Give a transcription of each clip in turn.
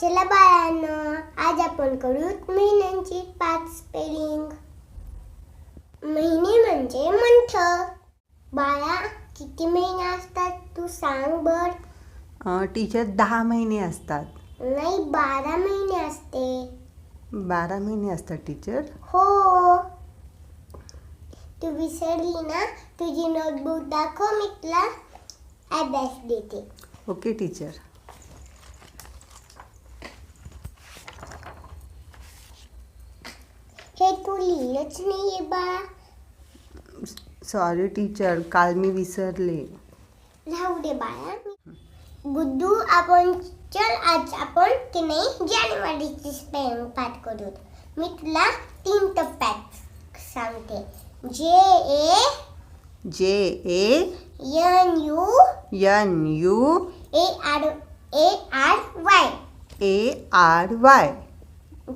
चला बाळांनो आज आपण करू महिन्यांची पाच स्पेलिंग महिने म्हणजे मंथ. बाळा किती महिने असतात तू सांग बर. अं, टीचर दहा महिने असतात. नाही बारा महिने असते. बारा महिने असतात टीचर हो. तू विसरली ना तुझी नोटबुक दाखव मी तुला अभ्यास देते. ओके टीचर हे तू लिहिलंच नाहीये बाळा सॉरी टीचर काल मी विसरले. राहू दे बाळा. बुद्धू आपण चल आज आपण की नाही जानेवारीची स्पेलिंग पाठ करू. मी तुला तीन टप्प्यात सांगते. J A J A N U N U A R A R Y. A R Y.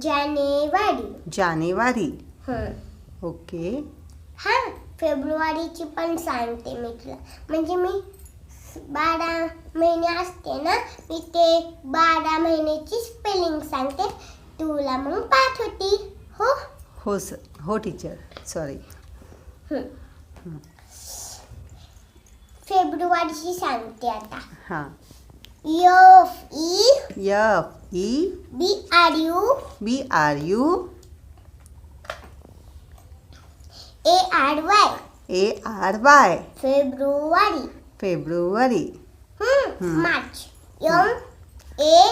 जानेवारी. जानेवारी. हं. ओके। हा फेब्रुवारीची पण सांगते मी तुला. म्हणजे मी बारा महिने असते ना मी ते बारा महिन्याची स्पेलिंग सांगते. तुला मग पाठ होती हो? हो सर हो टीचर सॉरी फेब्रुवारीची सांगते आता. हाँ. F E F E B R U B R U A R Y A R Y February फेब्रुवारी हम्म, March M A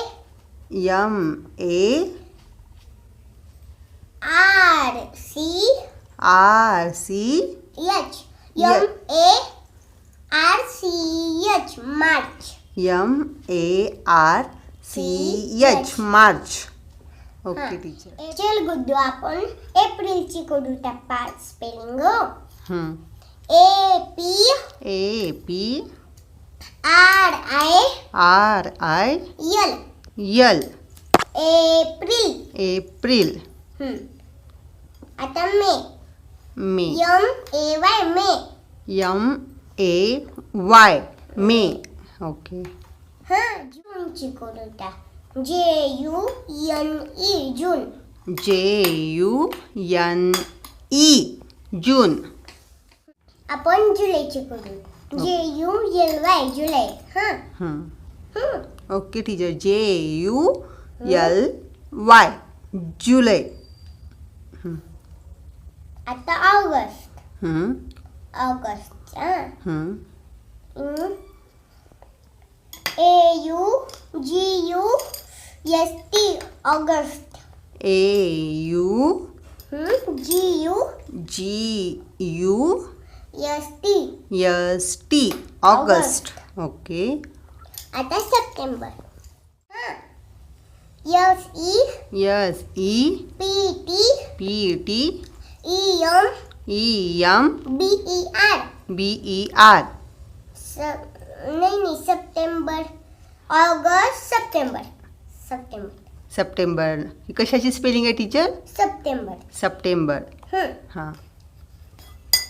M A R C R C H M A R C H March M A R C H March okay हां. Teacher चल गुड्डू आपण एप्रिलची करू त्या पाच spelling हो. हं. A P. A P. R I. R I. L L. April. एप्रिल. हम्म. आता मे. मे. एम ए वाय मे. यम ए वाय मे. ओके. हा जूनची करू त्या. जे यू एन ई जून जे यू एन ई जून आपण जुलैची करू. जे यू एल वाय जुलै. हा. हं. हम्म. Okay teacher J U L Y जुलै. आता ऑगस्ट. हं. ऑगस्ट हा. हं. A U G U S T August A U G U G U S T S T August okay आता September S E S E P T P T E M E M B E R B E R नाही नाही सप्टेंबर ऑगस्ट सप्टेंबर सप्टेंबर. सप्टेंबर. ही कशाची स्पेलिंग आहे टीचर सप्टेंबर. सप्टेंबर. हां.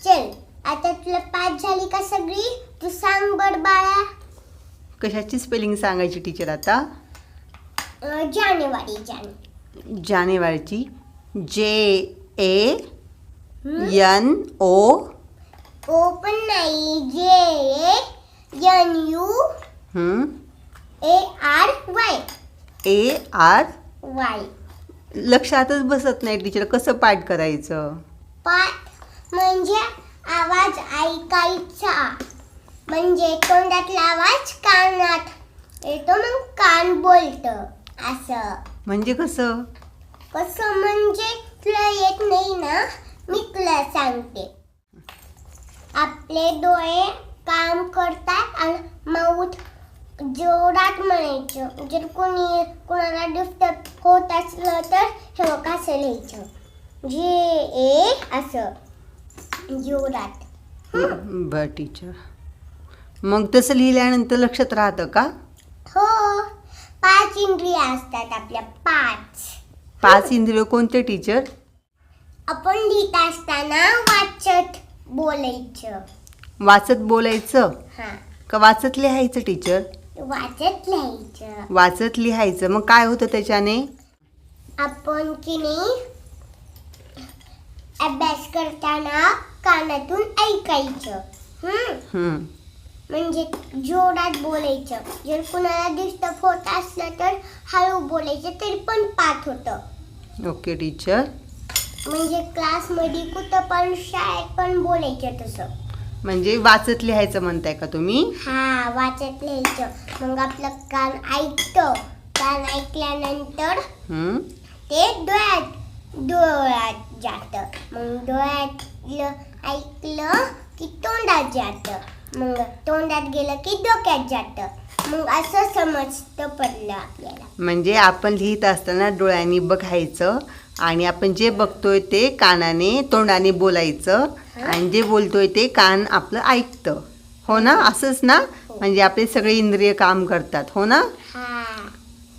चल आता तुला पाच झाली का सगळी? तू सांग बर बाळा. कशाची स्पेलिंग सांगायची टीचर आता? अं, जानेवारी जाने. जानेवारीची. जे ए एन ओ ओ पण नाही. जे एन यू हं, A R Y A R Y लक्षातच बसत नाही टीचर कसं पाठ करायचं? पाठ म्हणजे आवाज ऐकायचा. म्हणजे तोंडातला आवाज कानात येतो मग कान बोलत. असं. म्हणजे कसं? कसं म्हणजे तुला येत नाही ना मी तुला सांगते. आपले डोळे काम करतात आणि माऊथ जोरात म्हणायचं. जर कोणी कोणाला डिस्टर्ब होत असलं तर बघ असं लिहायचं. जे ए असं. जोरात. बर टीचर मग तसं लिहिल्यानंतर लक्षात राहतं का? हो. पाच इंद्रिया असतात आपल्या. पाच. पाच इंद्रिय कोणते टीचर आपण लिहित असताना वाचत बोलायचं. वाचत बोलायचं? हा. का वाचत लिहायचं टीचर वाचत लिहायचं. वाचत लिहायचं. मग काय होतं त्याच्याने? आपण की नाही अभ्यास करताना कानातून ऐकायचं. हम्म? हम्म. म्हणजे जोरात बोलायचं. जर कुणाला डिस्टर्ब होत असलं तर हळू बोलायचं तरी पण पाठ होतं. ओके टीचर म्हणजे क्लासमध्ये कुठं पण शाळेत पण बोलायचं तसं. म्हणजे वाचत लिहायचं म्हणताय का तुम्ही? हा वाचत लिहायचं. मग आपलं कान ऐकतं. कान ऐकल्यानंतर हम्म. ते डोळ्यात डोळ्यात जातं. मग डोळ्यातलं ऐकलं की तोंडात जातं. मग तोंडात गेलं की डोक्यात जातं. मग असं समजतं पडलं आपल्याला. म्हणजे आपण लिहित असताना डोळ्यांनी बघायचं आणि आपण जे बघतोय ते कानाने तोंडाने बोलायचं. आणि जे बोलतोय ते कान आपलं ऐकतं. हो ना? असंच ना? म्हणजे आपले सगळे इंद्रिय काम करतात. हो ना? हा.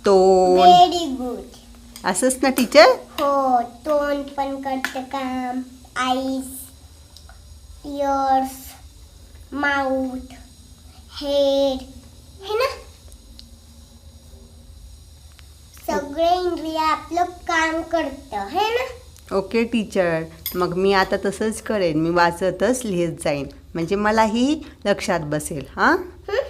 तोंड. असंच ना टीचर हो तोंड पण करतं काम. आईस इयर्स माउथ हे ना सगळे इंद्रिय आपलं काम करतं हे ना? ओके टीचर मग मी आता तसंच करेन. मी वाचतच लिहित जाईन. म्हणजे मलाही लक्षात बसेल हां? हं?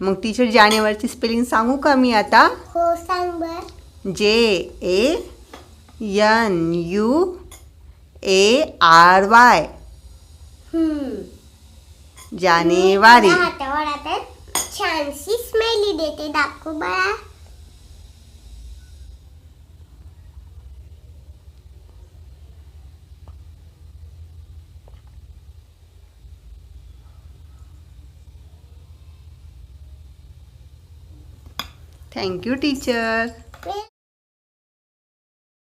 मग टीचर जानेवारीची स्पेलिंग सांगू का मी आता? हो सांग बर. J A N U A R Y जानेवारी. हातावर आता छानशी स्मेली देते. दाखव बाळा Thank you teacher.